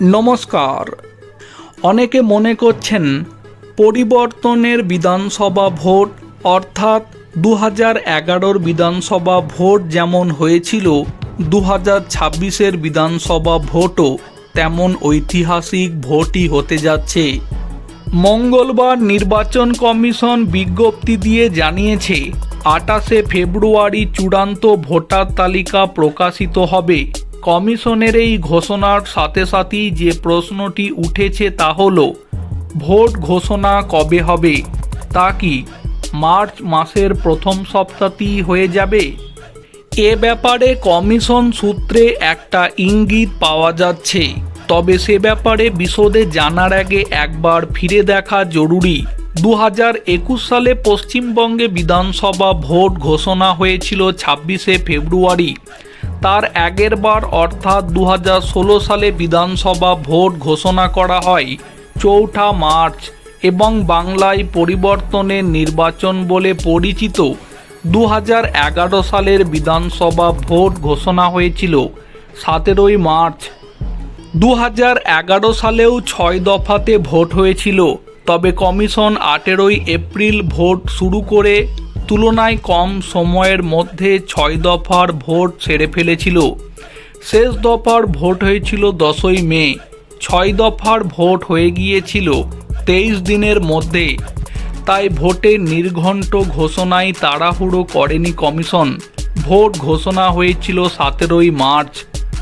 নমস্কার। অনেকে মনে করছেন পরিবর্তনের বিধানসভা ভোট, অর্থাৎ দু হাজার এগারোর বিধানসভা ভোট যেমন হয়েছিল দু হাজার ছাব্বিশের বিধানসভা ভোটও তেমন ঐতিহাসিক ভোটই হতে যাচ্ছে। মঙ্গলবার নির্বাচন কমিশন বিজ্ঞপ্তি দিয়ে জানিয়েছে, আটাশে ফেব্রুয়ারি চূড়ান্ত ভোটার তালিকা প্রকাশিত হবে। কমিশনের এই ঘোষণার সাথে সাথেই যে প্রশ্নটি উঠেছে তা হল, ভোট ঘোষণা কবে হবে? তা কি মার্চ মাসের প্রথম সপ্তাহতেই হয়ে যাবে? এ ব্যাপারে কমিশন সূত্রে একটা ইঙ্গিত পাওয়া যাচ্ছে। তবে সে ব্যাপারে বিশদে জানার আগে একবার ফিরে দেখা জরুরি। দু হাজার একুশ সালে পশ্চিমবঙ্গে বিধানসভা ভোট ঘোষণা হয়েছিল ছাব্বিশে ফেব্রুয়ারি। তার আগের বার অর্থাৎ দু হাজার ষোলো সালে বিধানসভা ভোট ঘোষণা করা হয়, চৌঠা মার্চ, এবং বাংলায় পরিবর্তনের নির্বাচন বলে পরিচিত দু হাজার এগারো সালের বিধানসভা ভোট ঘোষণা হয়েছিল সতেরোই মার্চ। দু হাজার এগারো সালেও ছয় দফাতে ভোট হয়েছিল, তবে কমিশন আঠেরোই এপ্রিল ভোট শুরু করে তুলনায় কম সময়ের মধ্যে ছয় দফার ভোট সেরে ফেলেছিল। শেষ দফার ভোট হয়েছিল দশই মে। ছয় দফার ভোট হয়ে গিয়েছিল তেইশ দিনের মধ্যে। তাই ভোটের নির্ঘণ্ট ঘোষণায় তাড়াহুড়ো করেনি কমিশন। ভোট ঘোষণা হয়েছিল সতেরোই মার্চ।